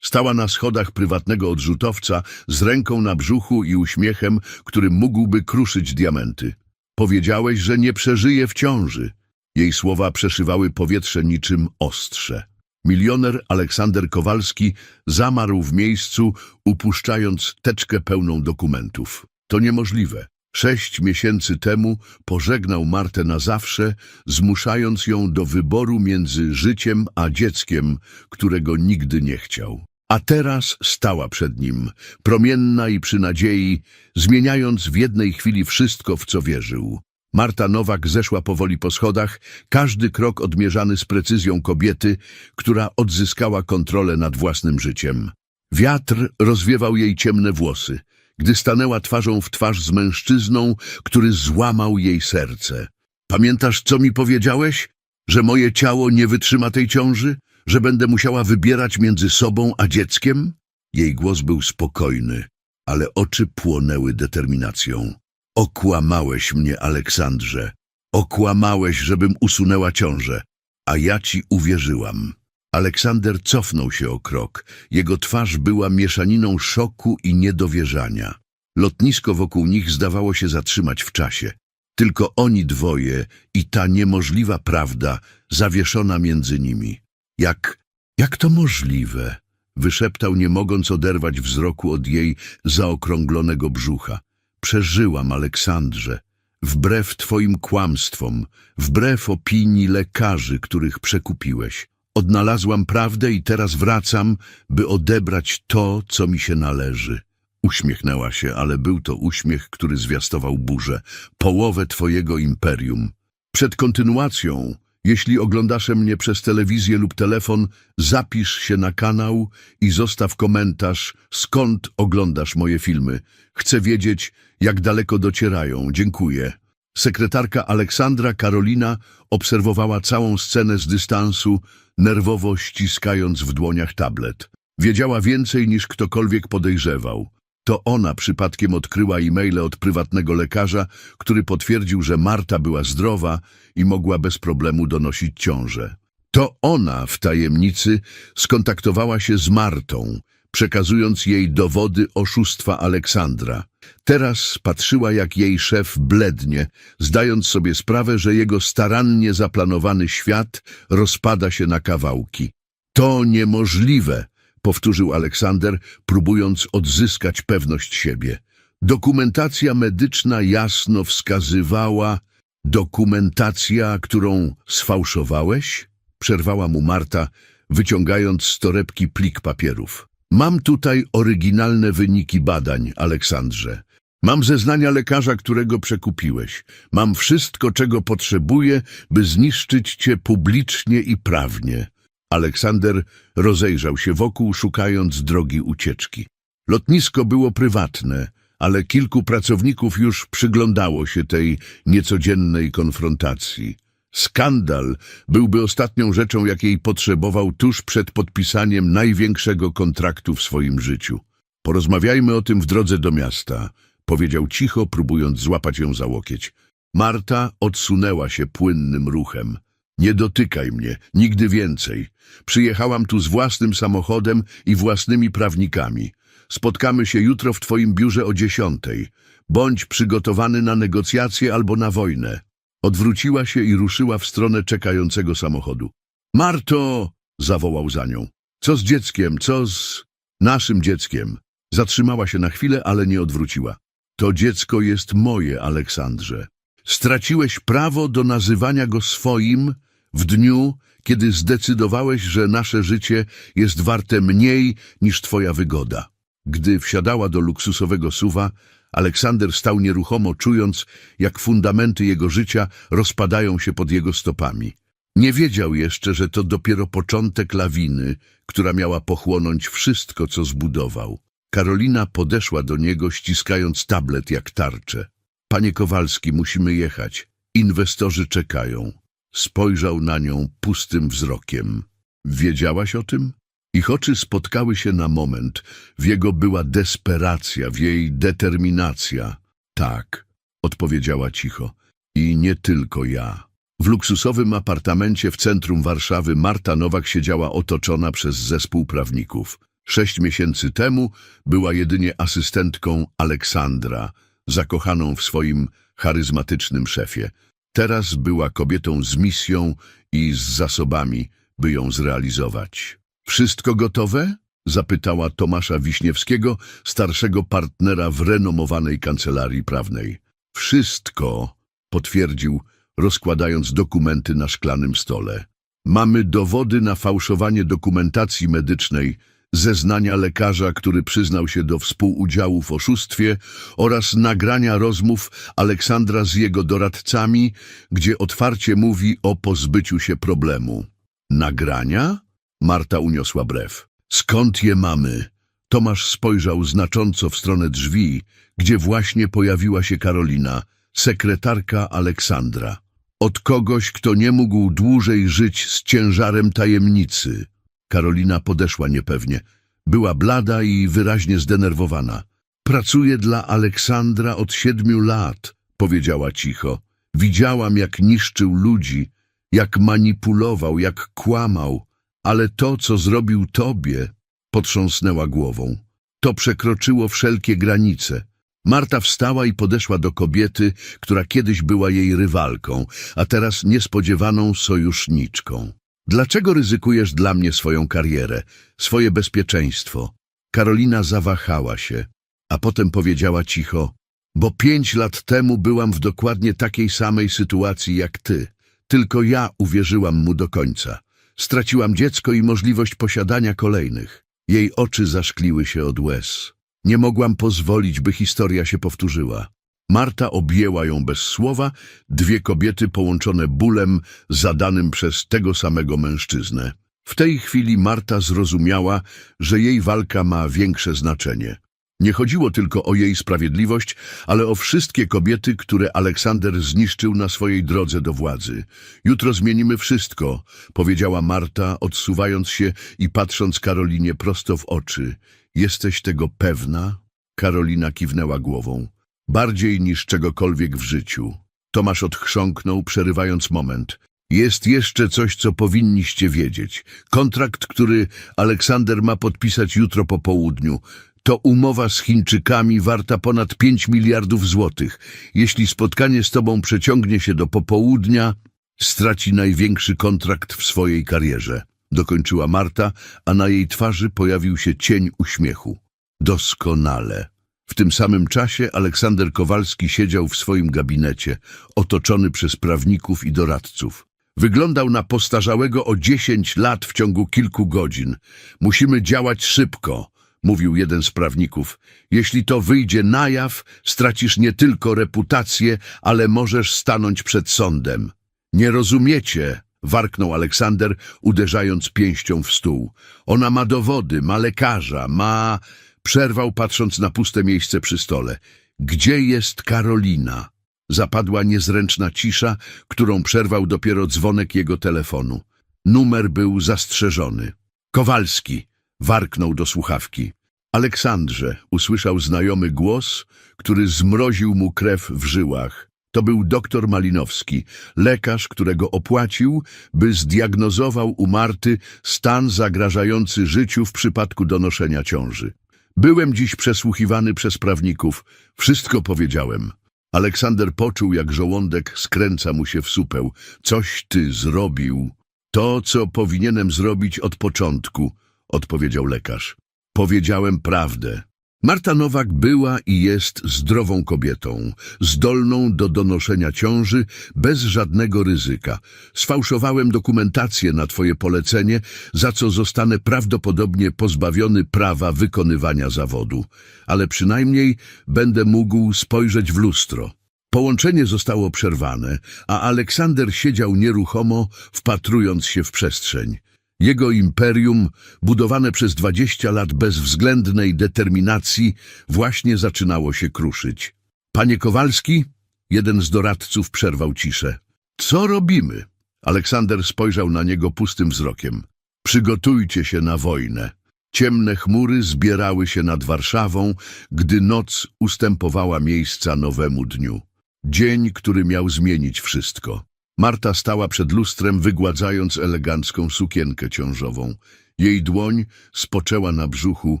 Stała na schodach prywatnego odrzutowca z ręką na brzuchu i uśmiechem, który mógłby kruszyć diamenty. Powiedziałeś, że nie przeżyje w ciąży. Jej słowa przeszywały powietrze niczym ostrze. Milioner Aleksander Kowalski zamarł w miejscu, upuszczając teczkę pełną dokumentów. To niemożliwe. Sześć miesięcy temu pożegnał Martę na zawsze, zmuszając ją do wyboru między życiem a dzieckiem, którego nigdy nie chciał. A teraz stała przed nim, promienna i przy nadziei, zmieniając w jednej chwili wszystko, w co wierzył. Marta Nowak zeszła powoli po schodach, każdy krok odmierzany z precyzją kobiety, która odzyskała kontrolę nad własnym życiem. Wiatr rozwiewał jej ciemne włosy, gdy stanęła twarzą w twarz z mężczyzną, który złamał jej serce. Pamiętasz, co mi powiedziałeś? Że moje ciało nie wytrzyma tej ciąży? Że będę musiała wybierać między sobą a dzieckiem? Jej głos był spokojny, ale oczy płonęły determinacją. Okłamałeś mnie, Aleksandrze. Okłamałeś, żebym usunęła ciążę, a ja ci uwierzyłam. Aleksander cofnął się o krok. Jego twarz była mieszaniną szoku i niedowierzania. Lotnisko wokół nich zdawało się zatrzymać w czasie. Tylko oni dwoje i ta niemożliwa prawda zawieszona między nimi. Jak, jak to możliwe? Wyszeptał, nie mogąc oderwać wzroku od jej zaokrąglonego brzucha. Przeżyłam, Aleksandrze. Wbrew twoim kłamstwom, wbrew opinii lekarzy, których przekupiłeś. Odnalazłam prawdę i teraz wracam, by odebrać to, co mi się należy. Uśmiechnęła się, ale był to uśmiech, który zwiastował burzę, połowę twojego imperium. Przed kontynuacją, jeśli oglądasz mnie przez telewizję lub telefon, zapisz się na kanał i zostaw komentarz, skąd oglądasz moje filmy. Chcę wiedzieć, jak daleko docierają. Dziękuję. Sekretarka Aleksandra Karolina obserwowała całą scenę z dystansu, nerwowo ściskając w dłoniach tablet. Wiedziała więcej niż ktokolwiek podejrzewał. To ona przypadkiem odkryła e-maile od prywatnego lekarza, który potwierdził, że Marta była zdrowa i mogła bez problemu donosić ciążę. To ona w tajemnicy skontaktowała się z Martą, przekazując jej dowody oszustwa Aleksandra. Teraz patrzyła, jak jej szef blednie, zdając sobie sprawę, że jego starannie zaplanowany świat rozpada się na kawałki. To niemożliwe, powtórzył Aleksander, próbując odzyskać pewność siebie. Dokumentacja medyczna jasno wskazywała... Dokumentacja, którą sfałszowałeś? Przerwała mu Marta, wyciągając z torebki plik papierów. Mam tutaj oryginalne wyniki badań, Aleksandrze. Mam zeznania lekarza, którego przekupiłeś. Mam wszystko, czego potrzebuję, by zniszczyć cię publicznie i prawnie. Aleksander rozejrzał się wokół, szukając drogi ucieczki. Lotnisko było prywatne, ale kilku pracowników już przyglądało się tej niecodziennej konfrontacji. Skandal byłby ostatnią rzeczą, jakiej potrzebował tuż przed podpisaniem największego kontraktu w swoim życiu. Porozmawiajmy o tym w drodze do miasta, powiedział cicho, próbując złapać ją za łokieć. Marta odsunęła się płynnym ruchem. Nie dotykaj mnie, nigdy więcej. Przyjechałam tu z własnym samochodem i własnymi prawnikami. Spotkamy się jutro w twoim biurze o dziesiątej. Bądź przygotowany na negocjacje albo na wojnę. Odwróciła się i ruszyła w stronę czekającego samochodu. Marto! zawołał za nią. Co z dzieckiem? Co z naszym dzieckiem? Zatrzymała się na chwilę, ale nie odwróciła. To dziecko jest moje, Aleksandrze. Straciłeś prawo do nazywania go swoim w dniu, kiedy zdecydowałeś, że nasze życie jest warte mniej niż twoja wygoda. Gdy wsiadała do luksusowego suwa, Aleksander stał nieruchomo, czując, jak fundamenty jego życia rozpadają się pod jego stopami. Nie wiedział jeszcze, że to dopiero początek lawiny, która miała pochłonąć wszystko, co zbudował. Karolina podeszła do niego, ściskając tablet jak tarczę. Panie Kowalski, musimy jechać. Inwestorzy czekają. Spojrzał na nią pustym wzrokiem. Wiedziałaś o tym? Ich oczy spotkały się na moment. W jego była desperacja, w jej determinacja. Tak, odpowiedziała cicho. I nie tylko ja. W luksusowym apartamencie w centrum Warszawy Marta Nowak siedziała otoczona przez zespół prawników. Sześć miesięcy temu była jedynie asystentką Aleksandra, zakochaną w swoim charyzmatycznym szefie. Teraz była kobietą z misją i z zasobami, by ją zrealizować. Wszystko gotowe? Zapytała Tomasza Wiśniewskiego, starszego partnera w renomowanej kancelarii prawnej. Wszystko, potwierdził, rozkładając dokumenty na szklanym stole. Mamy dowody na fałszowanie dokumentacji medycznej, zeznania lekarza, który przyznał się do współudziału w oszustwie oraz nagrania rozmów Aleksandra z jego doradcami, gdzie otwarcie mówi o pozbyciu się problemu. Nagrania? Marta uniosła brew. Skąd je mamy? Tomasz spojrzał znacząco w stronę drzwi, gdzie właśnie pojawiła się Karolina, sekretarka Aleksandra. Od kogoś, kto nie mógł dłużej żyć z ciężarem tajemnicy. Karolina podeszła niepewnie. Była blada i wyraźnie zdenerwowana. Pracuję dla Aleksandra od siedmiu lat, powiedziała cicho. Widziałam, jak niszczył ludzi, jak manipulował, jak kłamał, ale to, co zrobił tobie, potrząsnęła głową. To przekroczyło wszelkie granice. Marta wstała i podeszła do kobiety, która kiedyś była jej rywalką, a teraz niespodziewaną sojuszniczką. Dlaczego ryzykujesz dla mnie swoją karierę, swoje bezpieczeństwo? Karolina zawahała się, a potem powiedziała cicho, bo pięć lat temu byłam w dokładnie takiej samej sytuacji jak ty. Tylko ja uwierzyłam mu do końca. Straciłam dziecko i możliwość posiadania kolejnych. Jej oczy zaszkliły się od łez. Nie mogłam pozwolić, by historia się powtórzyła. Marta objęła ją bez słowa, dwie kobiety połączone bólem zadanym przez tego samego mężczyznę. W tej chwili Marta zrozumiała, że jej walka ma większe znaczenie. Nie chodziło tylko o jej sprawiedliwość, ale o wszystkie kobiety, które Aleksander zniszczył na swojej drodze do władzy. Jutro zmienimy wszystko, powiedziała Marta, odsuwając się i patrząc Karolinie prosto w oczy. Jesteś tego pewna? Karolina kiwnęła głową. Bardziej niż czegokolwiek w życiu. Tomasz odchrząknął, przerywając moment. Jest jeszcze coś, co powinniście wiedzieć. Kontrakt, który Aleksander ma podpisać jutro po południu. To umowa z Chińczykami warta ponad 5 miliardów złotych. Jeśli spotkanie z tobą przeciągnie się do popołudnia, straci największy kontrakt w swojej karierze. Dokończyła Marta, a na jej twarzy pojawił się cień uśmiechu. Doskonale. W tym samym czasie Aleksander Kowalski siedział w swoim gabinecie, otoczony przez prawników i doradców. Wyglądał na postarzałego o 10 lat w ciągu kilku godzin. Musimy działać szybko, mówił jeden z prawników. Jeśli to wyjdzie na jaw, stracisz nie tylko reputację, ale możesz stanąć przed sądem. Nie rozumiecie, warknął Aleksander, uderzając pięścią w stół. Ona ma dowody, ma lekarza, ma... Przerwał, patrząc na puste miejsce przy stole. Gdzie jest Karolina? Zapadła niezręczna cisza, którą przerwał dopiero dzwonek jego telefonu. Numer był zastrzeżony. Kowalski warknął do słuchawki. Aleksandrze, usłyszał znajomy głos, który zmroził mu krew w żyłach. To był doktor Malinowski, lekarz, którego opłacił, by zdiagnozował u Marty stan zagrażający życiu w przypadku donoszenia ciąży. Byłem dziś przesłuchiwany przez prawników. Wszystko powiedziałem. Aleksander poczuł, jak żołądek skręca mu się w supeł. Coś ty zrobił. To, co powinienem zrobić od początku, odpowiedział lekarz. Powiedziałem prawdę. Marta Nowak była i jest zdrową kobietą, zdolną do donoszenia ciąży bez żadnego ryzyka. Sfałszowałem dokumentację na twoje polecenie, za co zostanę prawdopodobnie pozbawiony prawa wykonywania zawodu. Ale przynajmniej będę mógł spojrzeć w lustro. Połączenie zostało przerwane, a Aleksander siedział nieruchomo, wpatrując się w przestrzeń. Jego imperium, budowane przez dwadzieścia lat bezwzględnej determinacji, właśnie zaczynało się kruszyć. Panie Kowalski? Jeden z doradców przerwał ciszę. Co robimy? Aleksander spojrzał na niego pustym wzrokiem. Przygotujcie się na wojnę. Ciemne chmury zbierały się nad Warszawą, gdy noc ustępowała miejsca nowemu dniu. Dzień, który miał zmienić wszystko. Marta stała przed lustrem, wygładzając elegancką sukienkę ciążową. Jej dłoń spoczęła na brzuchu,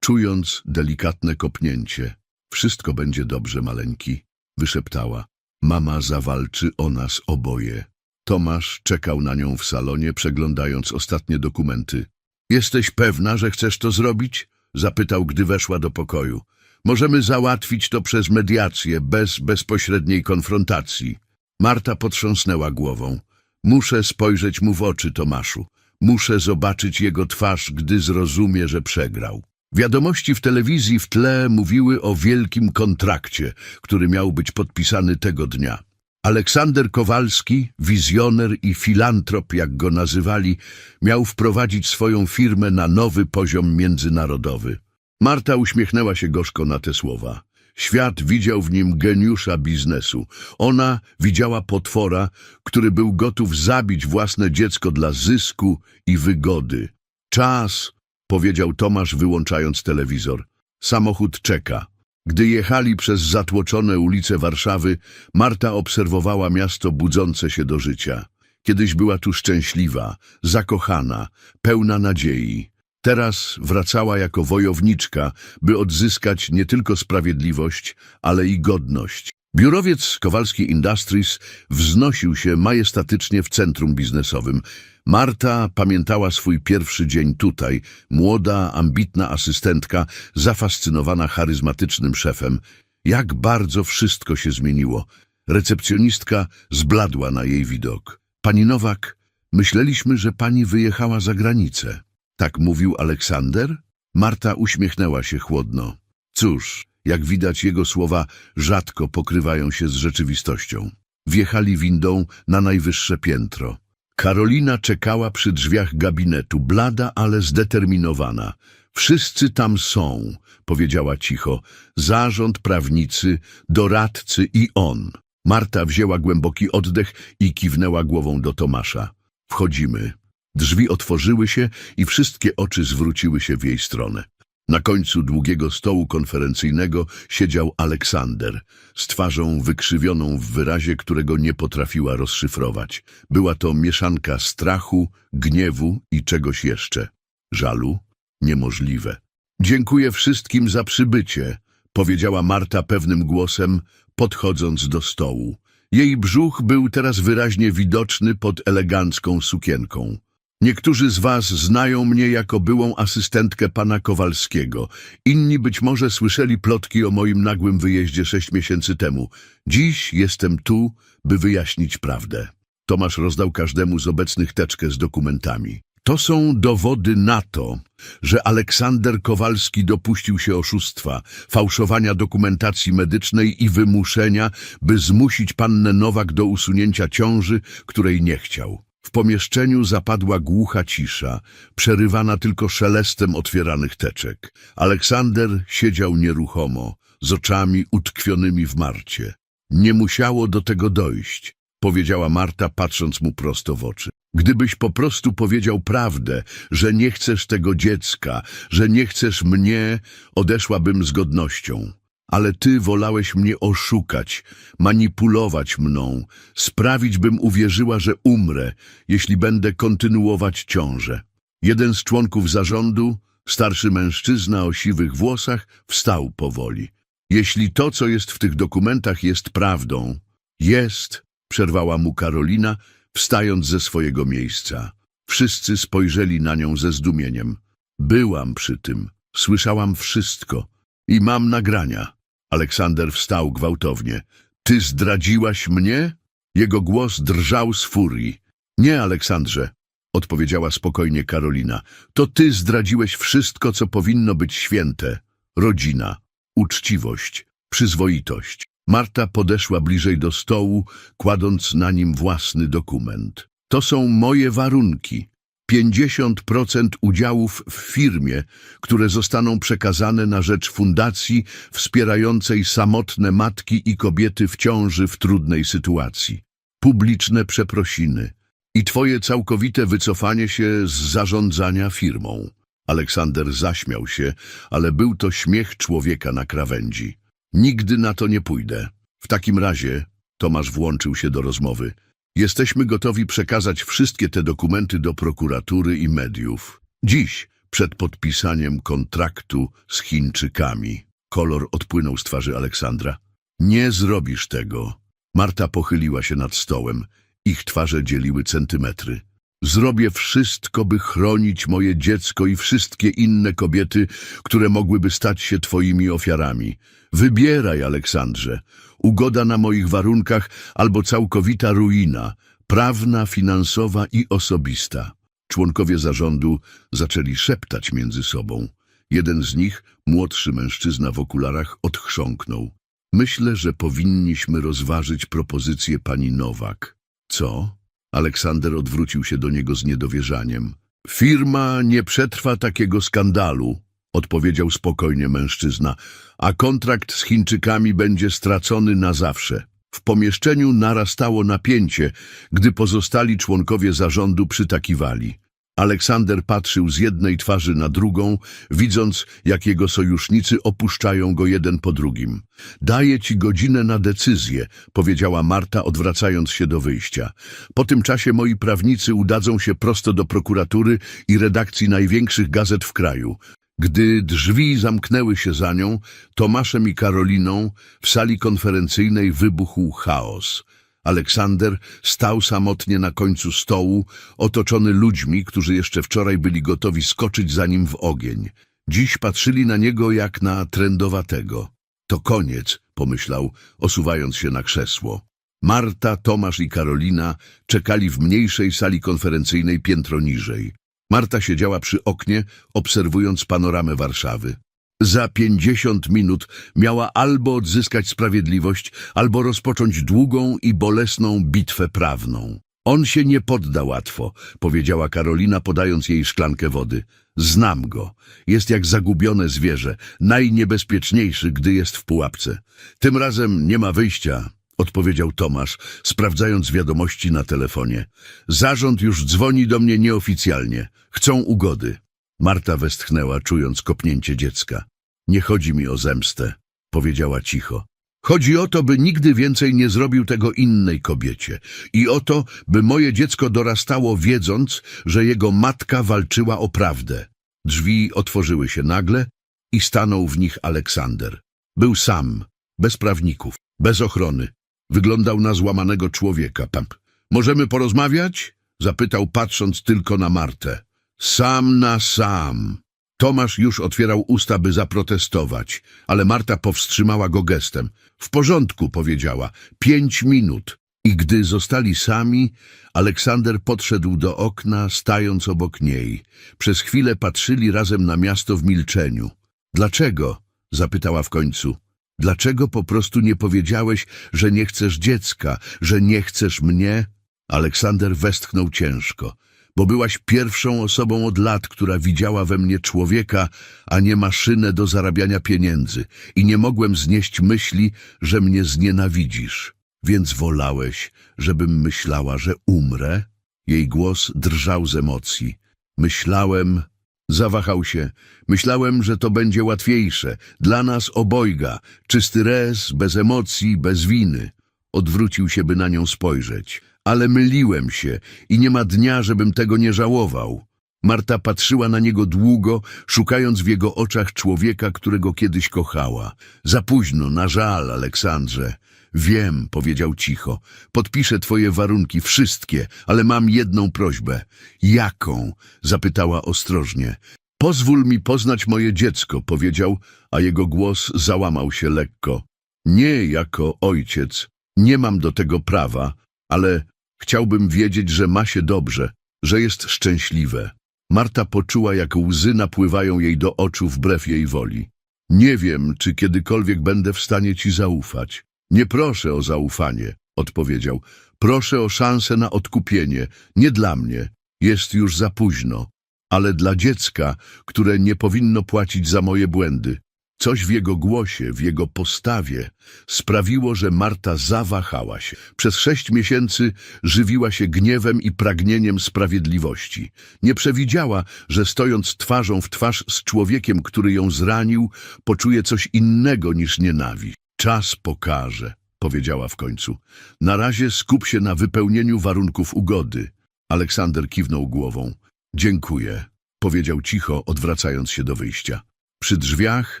czując delikatne kopnięcie. Wszystko będzie dobrze, maleńki, wyszeptała. Mama zawalczy o nas oboje. Tomasz czekał na nią w salonie, przeglądając ostatnie dokumenty. Jesteś pewna, że chcesz to zrobić? Zapytał, gdy weszła do pokoju. Możemy załatwić to przez mediację, bez bezpośredniej konfrontacji. Marta potrząsnęła głową. Muszę spojrzeć mu w oczy, Tomaszu. Muszę zobaczyć jego twarz, gdy zrozumie, że przegrał. Wiadomości w telewizji w tle mówiły o wielkim kontrakcie, który miał być podpisany tego dnia. Aleksander Kowalski, wizjoner i filantrop, jak go nazywali, miał wprowadzić swoją firmę na nowy poziom międzynarodowy. Marta uśmiechnęła się gorzko na te słowa. Świat widział w nim geniusza biznesu. Ona widziała potwora, który był gotów zabić własne dziecko dla zysku i wygody. Czas, powiedział Tomasz, wyłączając telewizor. Samochód czeka. Gdy jechali przez zatłoczone ulice Warszawy, Marta obserwowała miasto budzące się do życia. Kiedyś była tu szczęśliwa, zakochana, pełna nadziei. Teraz wracała jako wojowniczka, by odzyskać nie tylko sprawiedliwość, ale i godność. Biurowiec Kowalski Industries wznosił się majestatycznie w centrum biznesowym. Marta pamiętała swój pierwszy dzień tutaj, młoda, ambitna asystentka, zafascynowana charyzmatycznym szefem. Jak bardzo wszystko się zmieniło. Recepcjonistka zbladła na jej widok. Pani Nowak, myśleliśmy, że pani wyjechała za granicę. Tak mówił Aleksander? Marta uśmiechnęła się chłodno. Cóż, jak widać jego słowa rzadko pokrywają się z rzeczywistością. Wjechali windą na najwyższe piętro. Karolina czekała przy drzwiach gabinetu, blada, ale zdeterminowana. Wszyscy tam są, powiedziała cicho. Zarząd, prawnicy, doradcy i on. Marta wzięła głęboki oddech i kiwnęła głową do Tomasza. Wchodzimy. Drzwi otworzyły się i wszystkie oczy zwróciły się w jej stronę. Na końcu długiego stołu konferencyjnego siedział Aleksander, z twarzą wykrzywioną w wyrazie, którego nie potrafiła rozszyfrować. Była to mieszanka strachu, gniewu i czegoś jeszcze. Żalu? Niemożliwe. Dziękuję wszystkim za przybycie, powiedziała Marta pewnym głosem, podchodząc do stołu. Jej brzuch był teraz wyraźnie widoczny pod elegancką sukienką. Niektórzy z was znają mnie jako byłą asystentkę pana Kowalskiego. Inni być może słyszeli plotki o moim nagłym wyjeździe sześć miesięcy temu. Dziś jestem tu, by wyjaśnić prawdę. Tomasz rozdał każdemu z obecnych teczkę z dokumentami. To są dowody na to, że Aleksander Kowalski dopuścił się oszustwa, fałszowania dokumentacji medycznej i wymuszenia, by zmusić pannę Nowak do usunięcia ciąży, której nie chciał. W pomieszczeniu zapadła głucha cisza, przerywana tylko szelestem otwieranych teczek. Aleksander siedział nieruchomo, z oczami utkwionymi w Marcie. Nie musiało do tego dojść, powiedziała Marta, patrząc mu prosto w oczy. Gdybyś po prostu powiedział prawdę, że nie chcesz tego dziecka, że nie chcesz mnie, odeszłabym z godnością. Ale ty wolałeś mnie oszukać, manipulować mną, sprawić, bym uwierzyła, że umrę, jeśli będę kontynuować ciążę. Jeden z członków zarządu, starszy mężczyzna o siwych włosach, wstał powoli. Jeśli to, co jest w tych dokumentach, jest prawdą, jest, przerwała mu Karolina, wstając ze swojego miejsca. Wszyscy spojrzeli na nią ze zdumieniem. Byłam przy tym, słyszałam wszystko i mam nagrania. Aleksander wstał gwałtownie. Ty zdradziłaś mnie? Jego głos drżał z furii. Nie, Aleksandrze, odpowiedziała spokojnie Karolina. To ty zdradziłeś wszystko, co powinno być święte. Rodzina, uczciwość, przyzwoitość. Marta podeszła bliżej do stołu, kładąc na nim własny dokument. To są moje warunki. 50% udziałów w firmie, które zostaną przekazane na rzecz fundacji wspierającej samotne matki i kobiety w ciąży w trudnej sytuacji. Publiczne przeprosiny i twoje całkowite wycofanie się z zarządzania firmą. Aleksander zaśmiał się, ale był to śmiech człowieka na krawędzi. Nigdy na to nie pójdę. W takim razie, Tomasz włączył się do rozmowy, jesteśmy gotowi przekazać wszystkie te dokumenty do prokuratury i mediów. Dziś, przed podpisaniem kontraktu z Chińczykami, kolor odpłynął z twarzy Aleksandra. Nie zrobisz tego. Marta pochyliła się nad stołem. Ich twarze dzieliły centymetry. Zrobię wszystko, by chronić moje dziecko i wszystkie inne kobiety, które mogłyby stać się twoimi ofiarami. Wybieraj, Aleksandrze. Ugoda na moich warunkach albo całkowita ruina, prawna, finansowa i osobista. Członkowie zarządu zaczęli szeptać między sobą. Jeden z nich, młodszy mężczyzna w okularach, odchrząknął. Myślę, że powinniśmy rozważyć propozycję pani Nowak. Co? Aleksander odwrócił się do niego z niedowierzaniem. Firma nie przetrwa takiego skandalu, odpowiedział spokojnie mężczyzna, a kontrakt z Chińczykami będzie stracony na zawsze. W pomieszczeniu narastało napięcie, gdy pozostali członkowie zarządu przytakiwali. Aleksander patrzył z jednej twarzy na drugą, widząc, jak jego sojusznicy opuszczają go jeden po drugim. Daję ci godzinę na decyzję, powiedziała Marta, odwracając się do wyjścia. Po tym czasie moi prawnicy udadzą się prosto do prokuratury i redakcji największych gazet w kraju. Gdy drzwi zamknęły się za nią, Tomaszem i Karoliną w sali konferencyjnej wybuchł chaos. Aleksander stał samotnie na końcu stołu, otoczony ludźmi, którzy jeszcze wczoraj byli gotowi skoczyć za nim w ogień. Dziś patrzyli na niego jak na trędowatego. To koniec, pomyślał, osuwając się na krzesło. Marta, Tomasz i Karolina czekali w mniejszej sali konferencyjnej piętro niżej. Marta siedziała przy oknie, obserwując panoramę Warszawy. Za pięćdziesiąt minut miała albo odzyskać sprawiedliwość, albo rozpocząć długą i bolesną bitwę prawną. On się nie podda łatwo, powiedziała Karolina, podając jej szklankę wody. Znam go. Jest jak zagubione zwierzę, najniebezpieczniejszy, gdy jest w pułapce. Tym razem nie ma wyjścia, odpowiedział Tomasz, sprawdzając wiadomości na telefonie. Zarząd już dzwoni do mnie nieoficjalnie. Chcą ugody. Marta westchnęła, czując kopnięcie dziecka. Nie chodzi mi o zemstę, powiedziała cicho. Chodzi o to, by nigdy więcej nie zrobił tego innej kobiecie i o to, by moje dziecko dorastało wiedząc, że jego matka walczyła o prawdę. Drzwi otworzyły się nagle i stanął w nich Aleksander. Był sam, bez prawników, bez ochrony. Wyglądał na złamanego człowieka. Pamp. Możemy porozmawiać? Zapytał, patrząc tylko na Martę. Sam na sam. Tomasz już otwierał usta, by zaprotestować, ale Marta powstrzymała go gestem. W porządku, powiedziała. Pięć minut. I gdy zostali sami, Aleksander podszedł do okna, stając obok niej. Przez chwilę patrzyli razem na miasto w milczeniu. Dlaczego? zapytała w końcu. Dlaczego po prostu nie powiedziałeś, że nie chcesz dziecka, że nie chcesz mnie? Aleksander westchnął ciężko bo byłaś pierwszą osobą od lat, która widziała we mnie człowieka, a nie maszynę do zarabiania pieniędzy i nie mogłem znieść myśli, że mnie znienawidzisz. Więc wolałeś, żebym myślała, że umrę? Jej głos drżał z emocji. Myślałem... Zawahał się. Myślałem, że to będzie łatwiejsze. Dla nas obojga. Czysty res, bez emocji, bez winy. Odwrócił się, by na nią spojrzeć ale myliłem się i nie ma dnia, żebym tego nie żałował. Marta patrzyła na niego długo, szukając w jego oczach człowieka, którego kiedyś kochała. Za późno, na żal, Aleksandrze. Wiem, powiedział cicho. Podpiszę twoje warunki, wszystkie, ale mam jedną prośbę. Jaką? zapytała ostrożnie. Pozwól mi poznać moje dziecko, powiedział, a jego głos załamał się lekko. Nie jako ojciec, nie mam do tego prawa, ale Chciałbym wiedzieć, że ma się dobrze, że jest szczęśliwe. Marta poczuła, jak łzy napływają jej do oczu wbrew jej woli. Nie wiem, czy kiedykolwiek będę w stanie ci zaufać. Nie proszę o zaufanie, odpowiedział. Proszę o szansę na odkupienie. Nie dla mnie. Jest już za późno. Ale dla dziecka, które nie powinno płacić za moje błędy. Coś w jego głosie, w jego postawie sprawiło, że Marta zawahała się. Przez sześć miesięcy żywiła się gniewem i pragnieniem sprawiedliwości. Nie przewidziała, że stojąc twarzą w twarz z człowiekiem, który ją zranił, poczuje coś innego niż nienawiść. Czas pokaże, powiedziała w końcu. Na razie skup się na wypełnieniu warunków ugody. Aleksander kiwnął głową. Dziękuję. powiedział cicho, odwracając się do wyjścia. Przy drzwiach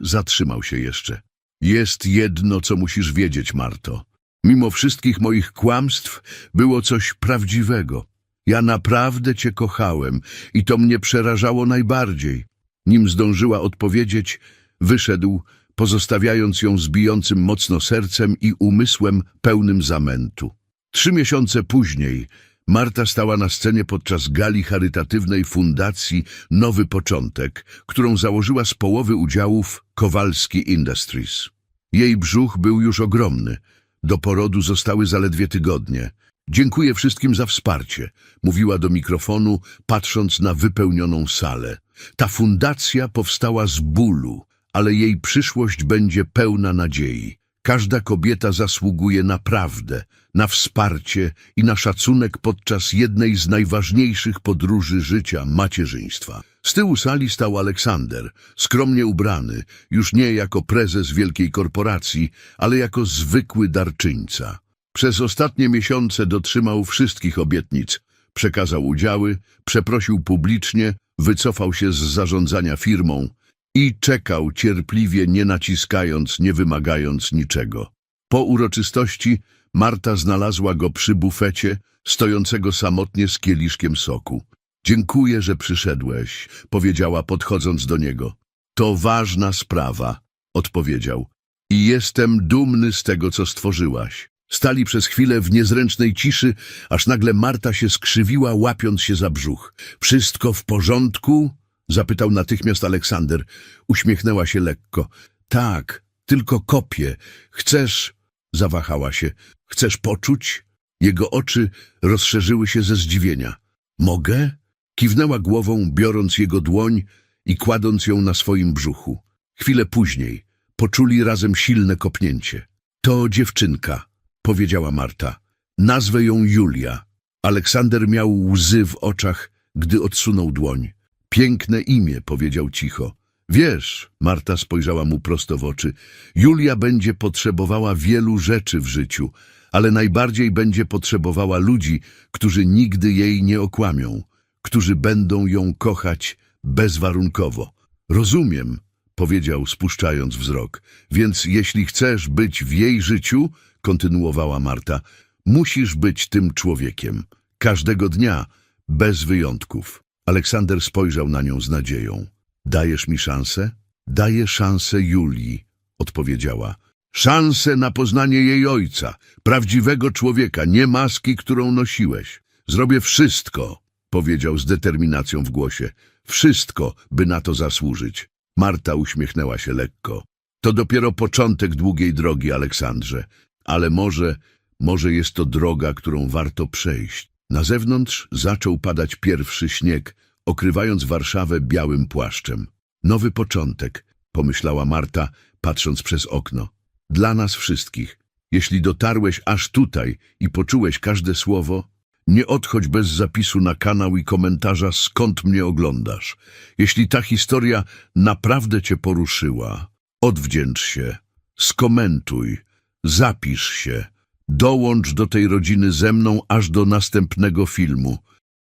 zatrzymał się jeszcze. Jest jedno, co musisz wiedzieć, Marto. Mimo wszystkich moich kłamstw było coś prawdziwego. Ja naprawdę cię kochałem i to mnie przerażało najbardziej. Nim zdążyła odpowiedzieć, wyszedł, pozostawiając ją z bijącym mocno sercem i umysłem pełnym zamętu. Trzy miesiące później Marta stała na scenie podczas gali charytatywnej fundacji Nowy Początek, którą założyła z połowy udziałów Kowalski Industries. Jej brzuch był już ogromny. Do porodu zostały zaledwie tygodnie. Dziękuję wszystkim za wsparcie, mówiła do mikrofonu, patrząc na wypełnioną salę. Ta fundacja powstała z bólu, ale jej przyszłość będzie pełna nadziei. Każda kobieta zasługuje na prawdę, na wsparcie i na szacunek podczas jednej z najważniejszych podróży życia macierzyństwa. Z tyłu sali stał Aleksander, skromnie ubrany, już nie jako prezes wielkiej korporacji, ale jako zwykły darczyńca. Przez ostatnie miesiące dotrzymał wszystkich obietnic, przekazał udziały, przeprosił publicznie, wycofał się z zarządzania firmą i czekał cierpliwie, nie naciskając, nie wymagając niczego. Po uroczystości Marta znalazła go przy bufecie, stojącego samotnie z kieliszkiem soku. Dziękuję, że przyszedłeś, powiedziała podchodząc do niego. To ważna sprawa, odpowiedział. I jestem dumny z tego, co stworzyłaś. Stali przez chwilę w niezręcznej ciszy, aż nagle Marta się skrzywiła, łapiąc się za brzuch. Wszystko w porządku? Zapytał natychmiast Aleksander. Uśmiechnęła się lekko. Tak, tylko kopię. Chcesz... Zawahała się. Chcesz poczuć? Jego oczy rozszerzyły się ze zdziwienia. Mogę? Kiwnęła głową, biorąc jego dłoń i kładąc ją na swoim brzuchu. Chwilę później poczuli razem silne kopnięcie. To dziewczynka, powiedziała Marta. Nazwę ją Julia. Aleksander miał łzy w oczach, gdy odsunął dłoń. Piękne imię, powiedział cicho. Wiesz, Marta spojrzała mu prosto w oczy, Julia będzie potrzebowała wielu rzeczy w życiu, ale najbardziej będzie potrzebowała ludzi, którzy nigdy jej nie okłamią, którzy będą ją kochać bezwarunkowo. Rozumiem, powiedział spuszczając wzrok, więc jeśli chcesz być w jej życiu, kontynuowała Marta, musisz być tym człowiekiem. Każdego dnia, bez wyjątków. Aleksander spojrzał na nią z nadzieją. Dajesz mi szansę? Daję szansę Julii, odpowiedziała. Szansę na poznanie jej ojca, prawdziwego człowieka, nie maski, którą nosiłeś. Zrobię wszystko, powiedział z determinacją w głosie. Wszystko, by na to zasłużyć. Marta uśmiechnęła się lekko. To dopiero początek długiej drogi, Aleksandrze. Ale może, może jest to droga, którą warto przejść. Na zewnątrz zaczął padać pierwszy śnieg, okrywając Warszawę białym płaszczem. Nowy początek, pomyślała Marta, patrząc przez okno. Dla nas wszystkich. Jeśli dotarłeś aż tutaj i poczułeś każde słowo, nie odchodź bez zapisu na kanał i komentarza, skąd mnie oglądasz. Jeśli ta historia naprawdę cię poruszyła, odwdzięcz się, skomentuj, zapisz się, dołącz do tej rodziny ze mną aż do następnego filmu.